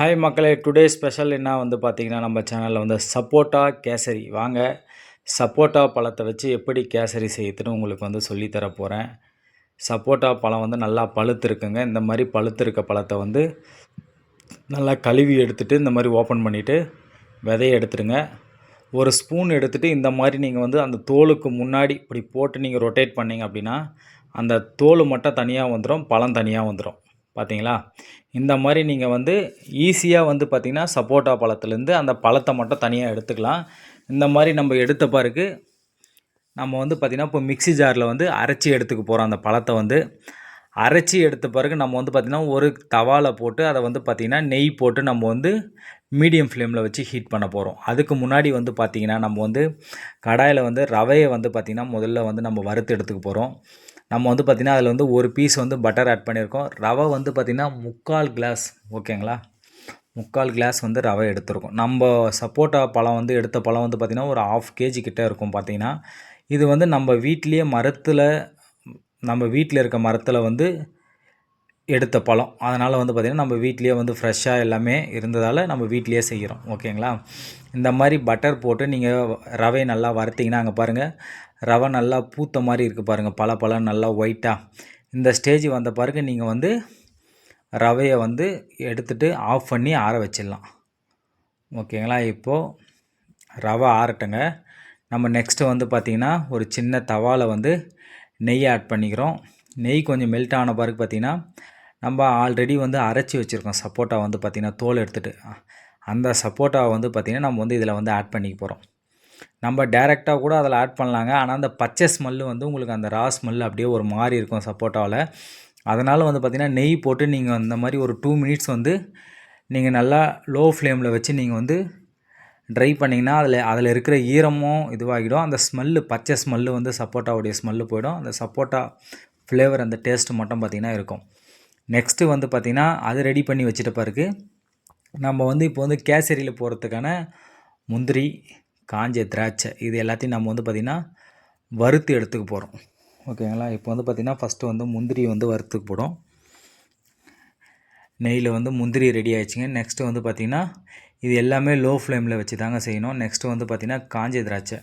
Hi மக்களே today special என்ன வந்து பார்த்திங்கன்னா நம்ம சேனலில் வந்து சப்போட்டா கேசரி. வாங்க சப்போட்டா பழத்தை வச்சு எப்படி கேசரி செய்யுதுன்னு உங்களுக்கு வந்து சொல்லித்தர போகிறேன் சப்போட்டா பழம் வந்து நல்லா பழுத்துருக்குங்க. இந்த மாதிரி பழுத்திருக்க பழத்தை வந்து நல்லா கழுவி எடுத்துகிட்டு இந்த மாதிரி ஓப்பன் பண்ணிவிட்டு விதையை எடுத்துடுங்க ஒரு ஸ்பூன் எடுத்துகிட்டு இந்த மாதிரி நீங்கள் வந்து அந்த தோலுக்கு முன்னாடி இப்படி போட்டு நீங்கள் ரொட்டேட் பண்ணிங்க அப்படின்னா அந்த தோல் மட்டும் தனியாக வந்துடும் பழம் தனியாக வந்துடும் பார்த்தீங்களா இந்த மாதிரி நீங்கள் வந்து ஈஸியாக வந்து பார்த்திங்கன்னா சப்போட்டா பழத்துலேருந்து அந்த பழத்தை மட்டும் தனியாக எடுத்துக்கலாம். இந்த மாதிரி நம்ம எடுத்த பிறகு நம்ம வந்து பார்த்திங்கன்னா இப்போ மிக்ஸி ஜாரில் வந்து அரைச்சி எடுத்துக்க போகிறோம் அந்த பழத்தை வந்து. அரைச்சி எடுத்த பிறகு நம்ம வந்து பார்த்திங்கன்னா ஒரு தவாவில் போட்டு அதை வந்து பார்த்திங்கன்னா நெய் போட்டு நம்ம வந்து மீடியம் ஃப்ளேமில் வச்சு ஹீட் பண்ண போகிறோம் அதுக்கு முன்னாடி வந்து பார்த்திங்கன்னா நம்ம வந்து கடாயில் வந்து ரவையை வந்து பார்த்திங்கன்னா முதல்ல வந்து நம்ம வறுத்து எடுத்துக்க போகிறோம் நம்ம வந்து பார்த்திங்கன்னா அதில் வந்து ஒரு பீஸ் வந்து பட்டர் ஆட் பண்ணியிருக்கோம். ரவை வந்து பார்த்திங்கன்னா முக்கால் கிளாஸ் ஓகேங்களா? முக்கால் கிளாஸ் வந்து ரவை எடுத்திருக்கோம். நம்ம சப்போட்டா பழம் வந்து எடுத்த பழம் வந்து பார்த்திங்கன்னா ஒரு ஆஃப் கேஜி கிட்டே இருக்கும் பார்த்திங்கன்னா. இது வந்து நம்ம வீட்லேயே மரத்தில் நம்ம வீட்டில் இருக்க மரத்தில் வந்து எடுத்த பழம். அதனால் வந்து பார்த்திங்கன்னா நம்ம வீட்லேயே வந்து ஃப்ரெஷ்ஷாக எல்லாமே இருந்ததால் நம்ம வீட்லேயே செய்கிறோம் ஓகேங்களா இந்த மாதிரி பட்டர் போட்டு நீங்கள் ரவை நல்லா வறுத்திங்கன்னா அங்கே பாருங்கள் ரவை நல்லா பூத்த மாதிரி இருக்குது பாருங்கள் பல பழம் நல்லா ஒயிட்டாக இந்த ஸ்டேஜ் வந்த பிறகு நீங்கள் வந்து ரவையை வந்து எடுத்துகிட்டு ஆஃப் பண்ணி ஆற வச்சிடலாம். ஓகேங்களா இப்போது ரவை ஆறட்டுங்க. நம்ம நெக்ஸ்ட்டு வந்து பார்த்திங்கன்னா ஒரு சின்ன தவாவில் வந்து நெய் ஆட் பண்ணிக்கிறோம். நெய் கொஞ்சம் மெல்ட் ஆன பிறகு பார்த்திங்கன்னா நம்ம ஆல்ரெடி வந்து அரைச்சி வச்சுருக்கோம் சப்போட்டா வந்து பார்த்திங்கன்னா தோல் எடுத்துகிட்டு அந்த சப்போட்டாவை வந்து பார்த்திங்கன்னா நம்ம வந்து இதில் வந்து ஆட் பண்ணிக்க போகிறோம் நம்ம டேரெக்டாக கூட அதில் ஆட் பண்ணலாங்க. ஆனால் அந்த பச்சை ஸ்மெல்லு வந்து உங்களுக்கு அந்த ரா ஸ்மெல் அப்படியே ஒரு மாதிரி இருக்கும் சப்போட்டாவில். அதனால் வந்து பார்த்திங்கன்னா நெய் போட்டு நீங்கள் அந்த மாதிரி ஒரு டூ மினிட்ஸ் வந்து நீங்கள் நல்லா லோ ஃப்ளேமில் வச்சு நீங்கள் வந்து ட்ரை பண்ணிங்கன்னா அதில் அதில் இருக்கிற ஈரமும் இதுவாகிடும். அந்த ஸ்மெல்லு பச்சை ஸ்மெல்லு வந்து சப்போட்டாவுடைய ஸ்மெல்லு போயிடும். அந்த சப்போட்டா ஃப்ளேவர் அந்த டேஸ்ட்டு மட்டும் பார்த்திங்கன்னா இருக்கும். நெக்ஸ்ட்டு வந்து பார்த்திங்கன்னா அது ரெடி பண்ணி வச்சுட்ட பிறகு நம்ம வந்து இப்போ வந்து கேசரியில் போகிறதுக்கான முந்திரி காஞ்ச திராட்சை இது எல்லாத்தையும் நம்ம வந்து பார்த்திங்கன்னா வறுத்து எடுத்துக்க போகிறோம் ஓகேங்களா இப்போ வந்து பார்த்திங்கன்னா ஃபஸ்ட்டு வந்து முந்திரி வந்து வறுத்துக்கு போடும் நெய்யில் வந்து முந்திரி ரெடி ஆயிடுச்சுங்க. நெக்ஸ்ட்டு வந்து பார்த்திங்கன்னா இது எல்லாமே லோ ஃப்ளேமில் வச்சு தாங்க செய்யணும். நெக்ஸ்ட்டு வந்து பார்த்திங்கன்னா காஞ்ச திராட்சை.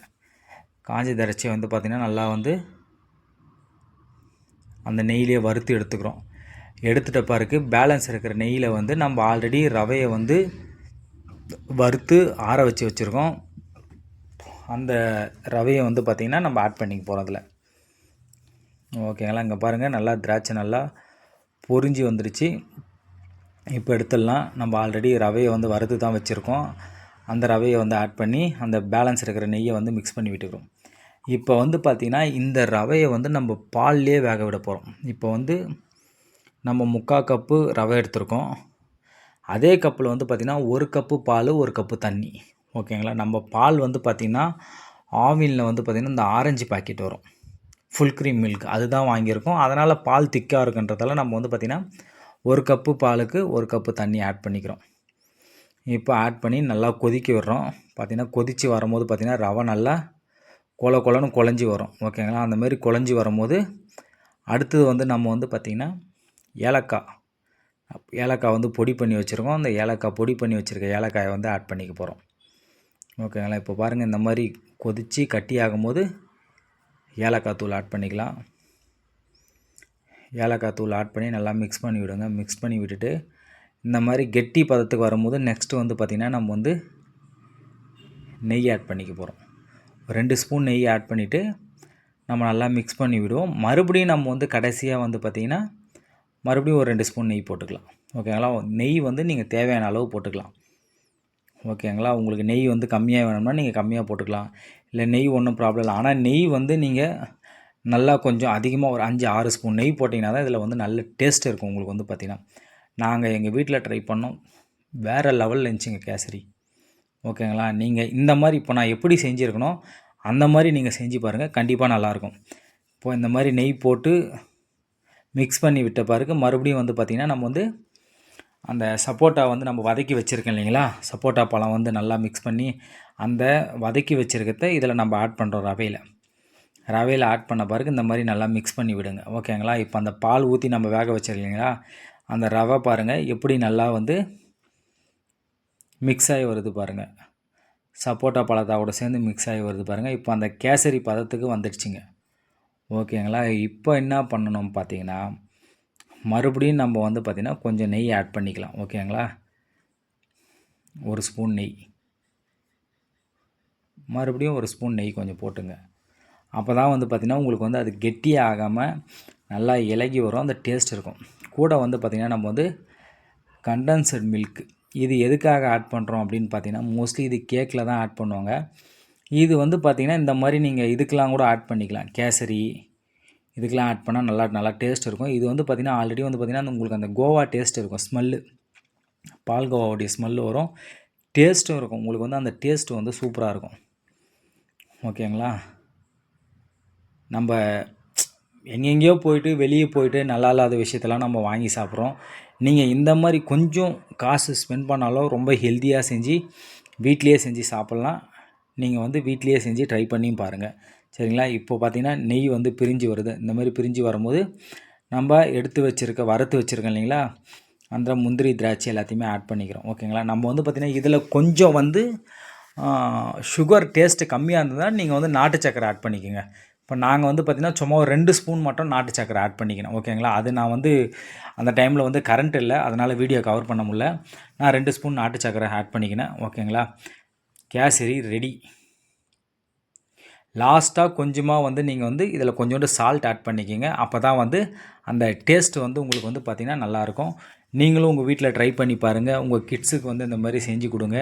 காஞ்ச திராட்சை வந்து பார்த்திங்கன்னா நல்லா வந்து அந்த நெய்லேயே வறுத்து எடுத்துக்கிறோம். எடுத்துகிட்ட பிறகு பேலன்ஸ் இருக்கிற நெய்யில் வந்து நம்ம ஆல்ரெடி ரவையை வந்து வறுத்து ஆற வச்சு வச்சுருக்கோம். அந்த ரவையை வந்து பார்த்திங்கன்னா நம்ம ஆட் பண்ணிக்க போகிறோம் அதில். ஓகேங்களா? இங்கே பாருங்கள் நல்லா திராட்சை நல்லா பொறிஞ்சி வந்துடுச்சு இப்போ எடுத்துடலாம். நம்ம ஆல்ரெடி ரவையை வந்து வறுத்து தான் வச்சுருக்கோம். அந்த ரவையை வந்து ஆட் பண்ணி அந்த பேலன்ஸ் இருக்கிற நெய்யை வந்து மிக்ஸ் பண்ணி விட்டுக்கிறோம். இப்போ வந்து பார்த்திங்கன்னா இந்த ரவையை வந்து நம்ம பால்லேயே வேக விட போகிறோம் இப்போ வந்து நம்ம முக்கால் கப்பு ரவை எடுத்திருக்கோம். அதே கப்பில் வந்து பார்த்திங்கன்னா ஒரு கப்பு பால் ஒரு கப்பு தண்ணி. ஓகேங்களா? நம்ம பால் வந்து பார்த்திங்கன்னா ஆவினில் வந்து பார்த்திங்கன்னா இந்த ஆரஞ்சு பாக்கெட் வரும். ஃபுல் க்ரீம் மில்க் அதுதான் வாங்கியிருக்கோம். அதனால் பால் திக்காக இருக்குன்றதால நம்ம வந்து பார்த்திங்கன்னா ஒரு கப்பு பாலுக்கு ஒரு கப்பு தண்ணி ஆட் பண்ணிக்கிறோம். இப்போ ஆட் பண்ணி நல்லா கொதிக்க விடுறோம். பார்த்திங்கன்னா கொதித்து வரும்போது பார்த்திங்கன்னா ரவை நல்லா கொல கொலன்னு குழஞ்சி வரும். ஓகேங்களா? அந்தமாரி குழஞ்சி வரும்போது அடுத்தது வந்து நம்ம வந்து பார்த்திங்கன்னா ஏலக்காய். ஏலக்காய் வந்து பொடி பண்ணி வச்சுருக்கோம். அந்த ஏலக்காய் பொடி பண்ணி வச்சுருக்க ஏலக்காயை வந்து ஆட் பண்ணிக்க போகிறோம் ஓகேங்களா? இப்போ பாருங்கள் இந்த மாதிரி கொதித்து கட்டி ஆகும்போது ஏலக்காய் தூள் ஆட் பண்ணிக்கலாம். ஏலக்காய் தூள் ஆட் பண்ணி நல்லா மிக்ஸ் பண்ணி விடுங்க. மிக்ஸ் பண்ணி விட்டுட்டு இந்த மாதிரி கெட்டி பதத்துக்கு வரும்போது நெக்ஸ்ட்டு வந்து பார்த்திங்கன்னா நம்ம வந்து நெய் ஆட் பண்ணிக்க போகிறோம் ரெண்டு ஸ்பூன் நெய் ஆட் பண்ணிவிட்டு நம்ம நல்லா மிக்ஸ் பண்ணி விடுவோம். மறுபடியும் நம்ம வந்து கடைசியாக வந்து பார்த்திங்கன்னா மறுபடியும் ஒரு ரெண்டு ஸ்பூன் நெய் போட்டுக்கலாம். ஓகேங்களா? நெய் வந்து நீங்கள் தேவையான அளவு போட்டுக்கலாம். ஓகேங்களா? உங்களுக்கு நெய் வந்து கம்மியாக வேணும்னா நீங்கள் கம்மியாக போட்டுக்கலாம். இல்லை நெய் ஒன்றும் ப்ராப்ளம் இல்லை. ஆனால் நெய் வந்து நீங்கள் நல்லா கொஞ்சம் அதிகமாக ஒரு அஞ்சு ஆறு ஸ்பூன் நெய் போட்டிங்கன்னா தான் இதில் வந்து நல்ல டேஸ்ட் இருக்கும் உங்களுக்கு வந்து பார்த்திங்கன்னா நாங்கள் எங்கள் வீட்டில் ட்ரை பண்ணோம். வேறு லெவலில் இருந்துச்சுங்க கேசரி. ஓகேங்களா? நீங்கள் இந்த மாதிரி இப்போ நான் எப்படி செஞ்சுருக்கணும் அந்த மாதிரி நீங்கள் செஞ்சு பாருங்கள் கண்டிப்பாக நல்லாயிருக்கும் இப்போ இந்த மாதிரி நெய் போட்டு மிக்ஸ் பண்ணி விட்ட பிறகு மறுபடியும் வந்து பார்த்திங்கன்னா நம்ம வந்து அந்த சப்போட்டா வந்து நம்ம வதக்கி வச்சுருக்கோம் இல்லைங்களா? சப்போட்டா பழம் வந்து நல்லா மிக்ஸ் பண்ணி அந்த வதக்கி வச்சுருக்கத இதில் நம்ம ஆட் பண்ணுறோம் ரவையில். ரவையில் ஆட் பண்ண பிறகு இந்த மாதிரி நல்லா மிக்ஸ் பண்ணி விடுங்க. ஓகேங்களா இப்போ அந்த பால் ஊற்றி நம்ம வேக வச்சுருக்கீங்களா அந்த ரவை பாருங்கள் எப்படி நல்லா வந்து மிக்ஸ் ஆகி வருது பாருங்கள் சப்போட்டா பழத்தோட சேர்ந்து மிக்ஸ் ஆகி வருது பாருங்கள் இப்போ அந்த கேசரி பதத்துக்கு வந்துடுச்சுங்க. ஓகேங்களா? இப்போ என்ன பண்ணணும் பார்த்தீங்கன்னா மறுபடியும் நம்ம வந்து பார்த்திங்கன்னா கொஞ்சம் நெய் ஆட் பண்ணிக்கலாம். ஓகேங்களா? ஒரு ஸ்பூன் நெய். மறுபடியும் ஒரு ஸ்பூன் நெய் கொஞ்சம் போட்டுங்க. அப்போ தான் வந்து பார்த்திங்கன்னா உங்களுக்கு வந்து அது கெட்டியாக ஆகாமல் நல்லா இலகி வரும். அந்த டேஸ்ட் இருக்கும். கூட வந்து பார்த்திங்கன்னா நம்ம வந்து கண்டென்சட் மில்க் இது எதுக்காக ஆட் பண்ணுறோம் அப்படின்னு பார்த்தீங்கன்னா மோஸ்ட்லி இது கேக்கில் தான் ஆட் பண்ணுவாங்க. இது வந்து பார்த்திங்கன்னா இந்த மாதிரி நீங்கள் இதுக்கெலாம் கூட ஆட் பண்ணிக்கலாம். கேசரி இதுக்கெலாம் ஆட் பண்ணால் நல்லா நல்லா டேஸ்ட் இருக்கும். இது வந்து பார்த்திங்கன்னா ஆல்ரெடி வந்து பார்த்திங்கன்னா உங்களுக்கு அந்த கோவா டேஸ்ட் இருக்கும். ஸ்மெல்லு பால் கோவாவுடைய ஸ்மெல்லு வரும். டேஸ்ட்டும் இருக்கும். உங்களுக்கு வந்து அந்த டேஸ்ட் வந்து சூப்பராக இருக்கும். ஓகேங்களா? நம்ம எங்கெங்கேயோ போயிட்டு வெளியே போயிட்டு நல்லா இல்லாத விஷயத்தெல்லாம் நம்ம வாங்கி சாப்பிட்றோம். நீங்கள் இந்த மாதிரி கொஞ்சம் காசு ஸ்பெண்ட் பண்ணாலும் ரொம்ப ஹெல்த்தியாக செஞ்சு வீட்லேயே செஞ்சு சாப்பிட்லாம். நீங்கள் வந்து வீட்லேயே செஞ்சு ட்ரை பண்ணியும் பாருங்கள் சரிங்களா? இப்போ பார்த்தீங்கன்னா நெய் வந்து பிரிஞ்சு வருது. இந்த மாதிரி பிரிஞ்சு வரும்போது நம்ம எடுத்து வச்சுருக்க வறுத்து வச்சுருக்கோம் இல்லைங்களா? அந்த முந்திரி திராட்சை எல்லாத்தையுமே ஆட் பண்ணிக்கிறோம். ஓகேங்களா? நம்ம வந்து பார்த்திங்கன்னா இதில் கொஞ்சம் வந்து சுகர் டேஸ்ட்டு கம்மியாக இருந்ததுன்னா நீங்கள் வந்து நாட்டு சக்கரை ஆட் பண்ணிக்கோங்க. இப்போ நாங்கள் வந்து பார்த்திங்கன்னா சும்மா ஒரு ரெண்டு ஸ்பூன் மட்டும் நாட்டு சக்கரை ஆட் பண்ணிக்கணும் ஓகேங்களா? அது நான் வந்து அந்த டைமில் வந்து கரண்ட் இல்லை. அதனால் வீடியோ கவர் பண்ண முடில நான் ரெண்டு ஸ்பூன் நாட்டு சக்கரை ஆட் பண்ணிக்கினேன் ஓகேங்களா? கேசரி ரெடி. லாஸ்ட்டாக கொஞ்சமாக வந்து நீங்கள் வந்து இதில் கொஞ்சோண்டு சால்ட் ஆட் பண்ணிக்கிங்க. அப்போ தான் வந்து அந்த டேஸ்ட் வந்து உங்களுக்கு வந்து பார்த்திங்கன்னா நல்லாயிருக்கும். நீங்களும் உங்கள் வீட்டில் ட்ரை பண்ணி பாருங்கள் உங்கள் கிட்ஸுக்கு வந்து இந்த மாதிரி செஞ்சு கொடுங்க.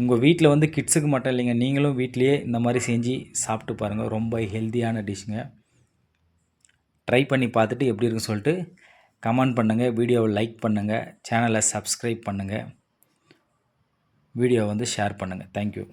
உங்கள் வீட்டில் வந்து கிட்ஸுக்கு மட்டும் இல்லைங்க நீங்களும் வீட்லேயே இந்த மாதிரி செஞ்சு சாப்பிட்டு பாருங்கள் ரொம்ப ஹெல்த்தியான டிஷ்ஷுங்க ட்ரை பண்ணி பார்த்துட்டு எப்படி இருக்குன்னு சொல்லிட்டு கமெண்ட் பண்ணுங்கள் வீடியோவை லைக் பண்ணுங்கள் சேனலை சப்ஸ்கிரைப் பண்ணுங்கள் வீடியோ வந்து ஷேர் பண்ணுங்கள் தேங்க்யூ